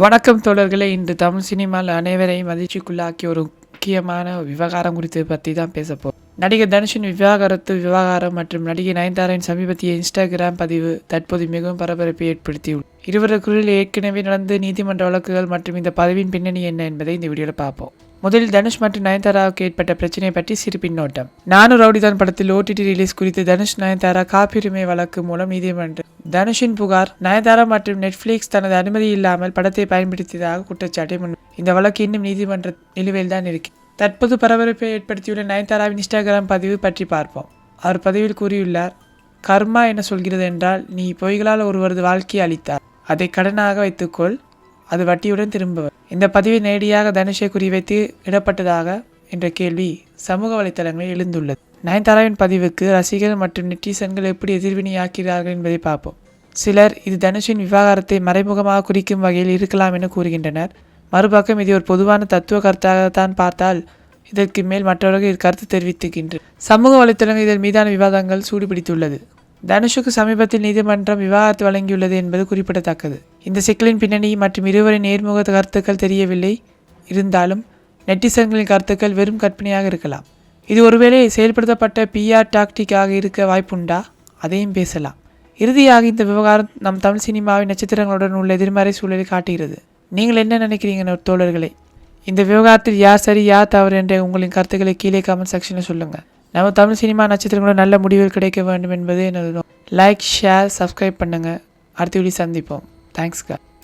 வணக்கம் தோழர்களே. இன்று தமிழ் சினிமாவில் அனைவரையும் மதிச்சுக்குள்ளாக்கிய ஒரு முக்கியமான விவகாரம் குறித்து பற்றி தான் பேச போகிறோம் நடிகர் தனுஷின் விவாகரத்து விவகாரம் மற்றும் நடிகை நயன்தாராவின் சமீபத்திய இன்ஸ்டாகிராம் பதிவு தற்போது மிகவும் பரபரப்பை ஏற்படுத்தியுள்ளது. இருவருக்குள் ஏற்கனவே நடந்து நீதிமன்ற வழக்குகள் மற்றும் இந்த பதவியின் பின்னணி என்ன என்பதை இந்த வீடியோவில் பார்ப்போம். முதலில் தனுஷ் மற்றும் நயன்தாராவுக்கு ஏற்பட்ட பிரச்சனை பற்றி சிறு பின்னோட்டம் நானு ரவுடிதான் படத்தில் ஓடிடி ரிலீஸ் குறித்து தனுஷ் நயன்தாரா காப்புரிமை வழக்கு மூலம் நீதிமன்றம் தனுஷின் புகார் நயன்தாரா மற்றும் நெட்ஃபிளிக்ஸ் தனது அனுமதி இல்லாமல் படத்தை பயன்படுத்தியதாக குற்றச்சாட்டை முன் இந்த வழக்கு இன்னும் நீதிமன்ற நிலுவையில் தான் இருக்கு. தற்போது பரபரப்பை ஏற்படுத்தியுள்ள நயன்தாராவின் இன்ஸ்டாகிராம் பதிவு பற்றி பார்ப்போம். அவர் பதிவில் கூறியுள்ளார் கர்மா என்ன சொல்கிறது என்றால் நீ பொய்களால் ஒருவரது வாழ்க்கையை அளித்தார் அதை கடனாக வைத்துக்கொள். அது வட்டியுடன் திரும்ப இந்த பதிவு நேரடியாக தனுஷை குறிவைத்து இடப்பட்டதாக என்ற கேள்வி சமூக வலைத்தளங்களில் எழுந்துள்ளது. நயன்தாராவின் பதிவுக்கு ரசிகர்கள் மற்றும் நெட்டிசன்கள் எப்படி எதிர்வினையாக்கிறார்கள் என்பதை பார்ப்போம். சிலர் இது தனுஷின் விவகாரத்தை மறைமுகமாக குறிக்கும் வகையில் இருக்கலாம் என கூறுகின்றனர். மறுபக்கம் இது ஒரு பொதுவான தத்துவ கருத்தாகத்தான் பார்த்தால் இதற்கு மேல் மற்றவர்கள் இது கருத்து தெரிவித்துகின்றனர். சமூக வலைத்தளங்கள் இதன் மீதான விவாதங்கள் சூடுபிடித்துள்ளது. தனுஷுக்கு சமீபத்தில் நீதிமன்றம் விவாகரத்து வழங்கியுள்ளது என்பது குறிப்பிடத்தக்கது. இந்த சிக்கலின் பின்னணி மற்றும் இருவரின் நேர்முக கருத்துக்கள் தெரியவில்லை. இருந்தாலும் நெட்டிசன்களின் கருத்துக்கள் வெறும் கற்பனையாக இருக்கலாம். இது ஒருவேளை செயல்படுத்தப்பட்ட பிஆர் டாக்டிக்காக இருக்க வாய்ப்புண்டா? அதையும் பேசலாம். இறுதியாக இந்த விவகாரம் நம் தமிழ் சினிமாவின் நட்சத்திரங்களுடன் உள்ள எதிர்மறை சூழலை காட்டுகிறது. நீங்கள் என்ன நினைக்கிறீங்க தோழர்களே? இந்த விவகாரத்தில் யார் சரி யார் தவறு என்ற உங்களின் கருத்துக்களை கீழே கமெண்ட் செக்ஷனில் சொல்லுங்கள் நம்ம தமிழ் சினிமா நட்சத்திரங்களும் நல்ல முடிவுகள் கிடைக்க வேண்டும் என்பது எனது லைக் ஷேர் சப்ஸ்கிரைப் பண்ணுங்கள் அடுத்த வீடியோ சந்திப்போம். Thanks, guys.